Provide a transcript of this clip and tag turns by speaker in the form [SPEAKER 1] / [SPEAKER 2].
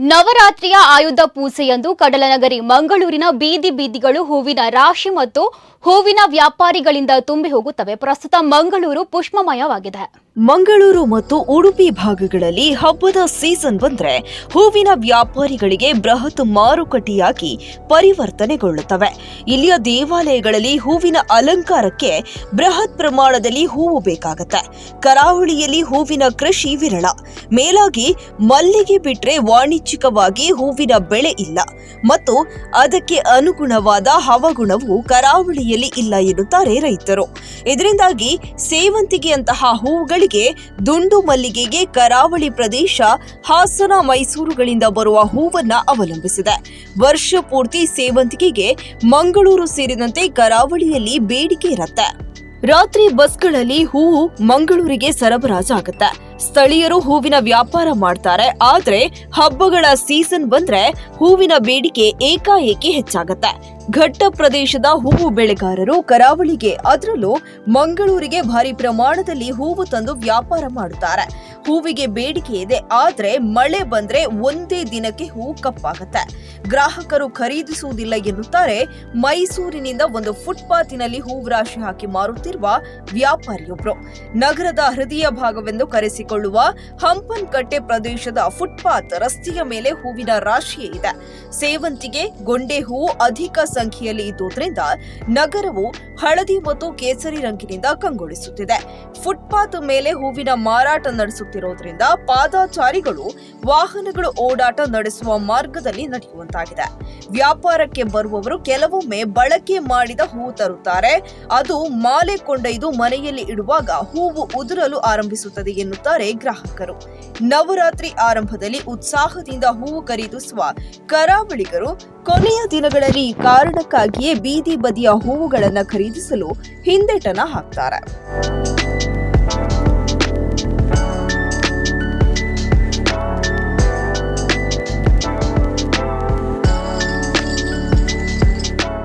[SPEAKER 1] ನವರಾತ್ರಿಯ ಆಯುಧ ಪೂಜೆಯಂದು ಕಡಲನಗರಿ ಮಂಗಳೂರಿನ ಬೀದಿ ಬೀದಿಗಳು ಹೂವಿನ ರಾಶಿ ಮತ್ತು ಹೂವಿನ ವ್ಯಾಪಾರಿಗಳಿಂದ ತುಂಬಿ ಹೋಗುತ್ತವೆ. ಪ್ರಸ್ತುತ ಮಂಗಳೂರು ಪುಷ್ಪಮಯವಾಗಿದೆ.
[SPEAKER 2] ಮಂಗಳೂರು ಮತ್ತು ಉಡುಪಿ ಭಾಗಗಳಲ್ಲಿ ಹಬ್ಬದ ಸೀಸನ್ ಬಂದ್ರೆ ಹೂವಿನ ವ್ಯಾಪಾರಿಗಳಿಗೆ ಬೃಹತ್ ಮಾರುಕಟ್ಟೆಯಾಗಿ ಪರಿವರ್ತನೆಗೊಳ್ಳುತ್ತವೆ. ಇಲ್ಲಿಯ ದೇವಾಲಯಗಳಲ್ಲಿ ಹೂವಿನ ಅಲಂಕಾರಕ್ಕೆ ಬೃಹತ್ ಪ್ರಮಾಣದಲ್ಲಿ ಹೂವು ಬೇಕಾಗುತ್ತೆ. ಕರಾವಳಿಯಲ್ಲಿ ಹೂವಿನ ಕೃಷಿ ವಿರಳ. ಮೇಲಾಗಿ ಮಲ್ಲಿಗೆ ಬಿಟ್ರೆ ವಾಣಿಜ್ಯಿಕವಾಗಿ ಹೂವಿನ ಬೆಳೆ ಇಲ್ಲ. ಮತ್ತು ಅದಕ್ಕೆ ಅನುಗುಣವಾದ ಹವಗುಣವು ಕರಾವಳಿಯಲ್ಲಿ ಇಲ್ಲ ಎನ್ನುತ್ತಾರೆ ರೈತರು. ಇದರಿಂದಾಗಿ ಸೇವಂತಿಗೆಯಂತಹ ಹೂವುಗಳಿಗೆ ದುಂಡು ಮಲ್ಲಿಗೆಗೆ ಕರಾವಳಿ ಪ್ರದೇಶ, ಹಾಸನ, ಮೈಸೂರುಗಳಿಂದ ಬರುವ ಹೂವನ್ನ ಅವಲಂಬಿಸಿದೆ. ವರ್ಷ ಪೂರ್ತಿ ಸೇವಂತಿಗೆಗೆ ಮಂಗಳೂರು ಸೇರಿದಂತೆ ಕರಾವಳಿಯಲ್ಲಿ ಬೇಡಿಕೆ ಇರುತ್ತೆ. ರಾತ್ರಿ ಬಸ್ಗಳಲ್ಲಿ ಹೂವು ಮಂಗಳೂರಿಗೆ ಸರಬರಾಜಾಗುತ್ತೆ. ಸ್ಥಳೀಯರು ಹೂವಿನ ವ್ಯಾಪಾರ ಮಾಡ್ತಾರೆ, ಆದ್ರೆ ಹಬ್ಬಗಳ ಸೀಸನ್ ಬಂದ್ರೆ ಹೂವಿನ ಬೇಡಿಕೆ ಏಕಾಏಕಿ ಹೆಚ್ಚಾಗತ್ತೆ. ಘಟ್ಟ ಪ್ರದೇಶದ ಹೂವು ಬೆಳೆಗಾರರು ಕರಾವಳಿಗೆ, ಅದರಲ್ಲೂ ಮಂಗಳೂರಿಗೆ ಭಾರಿ ಪ್ರಮಾಣದಲ್ಲಿ ಹೂವು ತಂದು ವ್ಯಾಪಾರ ಮಾಡುತ್ತಾರೆ. ಹೂವಿಗೆ ಬೇಡಿಕೆ ಇದೆ, ಆದರೆ ಮಳೆ ಬಂದ್ರೆ ಒಂದೇ ದಿನಕ್ಕೆ ಹೂವು ಕಪ್ಪಾಗುತ್ತೆ. ಗ್ರಾಹಕರು ಖರೀದಿಸುವುದಿಲ್ಲ ಎನ್ನುತ್ತಾರೆ. ಮೈಸೂರಿನಿಂದ ಒಂದು ಫುಟ್ಪಾತಿನಲ್ಲಿ ಹೂವು ರಾಶಿ ಹಾಕಿ ಮಾರುತ್ತಿರುವ ವ್ಯಾಪಾರಿಯೊಬ್ಬರು ನಗರದ ಹೃದಯ ಭಾಗವೆಂದು ಕರೆಸಿಕೊಳ್ಳುವ ಹಂಪನ್ಕಟ್ಟೆ ಪ್ರದೇಶದ ಫುಟ್ಪಾತ್ ರಸ್ತೆಯ ಮೇಲೆ ಹೂವಿನ ರಾಶಿಯೇ ಇದೆ. ಸೇವಂತಿಗೆ, ಗೊಂಡೆ ಹೂವು ಅಧಿಕ ಸಂಖ್ಯೆಯಲ್ಲಿ ಇದ್ದುದರಿಂದ ನಗರವು ಹಳದಿ ಮತ್ತು ಕೇಸರಿ ರಂಗಿನಿಂದ ಕಂಗೊಳಿಸುತ್ತಿದೆ. ಫುಟ್ಪಾತ್ ಮೇಲೆ ಹೂವಿನ ಮಾರಾಟ ನಡೆಸುತ್ತಿರುವುದರಿಂದ ಪಾದಾಚಾರಿಗಳು, ವಾಹನಗಳು ಓಡಾಟ ನಡೆಸುವ ಮಾರ್ಗದಲ್ಲಿ ನಡೆಯುವಂತಾಗಿದೆ. ವ್ಯಾಪಾರಕ್ಕೆ ಬರುವವರು ಕೆಲವೊಮ್ಮೆ ಬಳಕೆ ಮಾಡಿದ ಹೂ ತರುತ್ತಾರೆ. ಅದು ಮಾಲೆ ಕೊಂಡೊಯ್ದು ಮನೆಯಲ್ಲಿ ಇಡುವಾಗ ಹೂವು ಉದುರಲು ಆರಂಭಿಸುತ್ತದೆ ಎನ್ನುತ್ತಾರೆ ಗ್ರಾಹಕರು. ನವರಾತ್ರಿ ಆರಂಭದಲ್ಲಿ ಉತ್ಸಾಹದಿಂದ ಹೂವು ಖರೀದಿಸುವ ಕರಾವಳಿಗರು ಕೊನೆಯ ದಿನಗಳಲ್ಲಿ ಈ ಕಾರಣಕ್ಕಾಗಿಯೇ ಬೀದಿ ಬದಿಯ ಹೂವುಗಳನ್ನು ಖರೀದಿಸಲು ಹಿಂದೆಟನ ಹಾಕ್ತಾರೆ.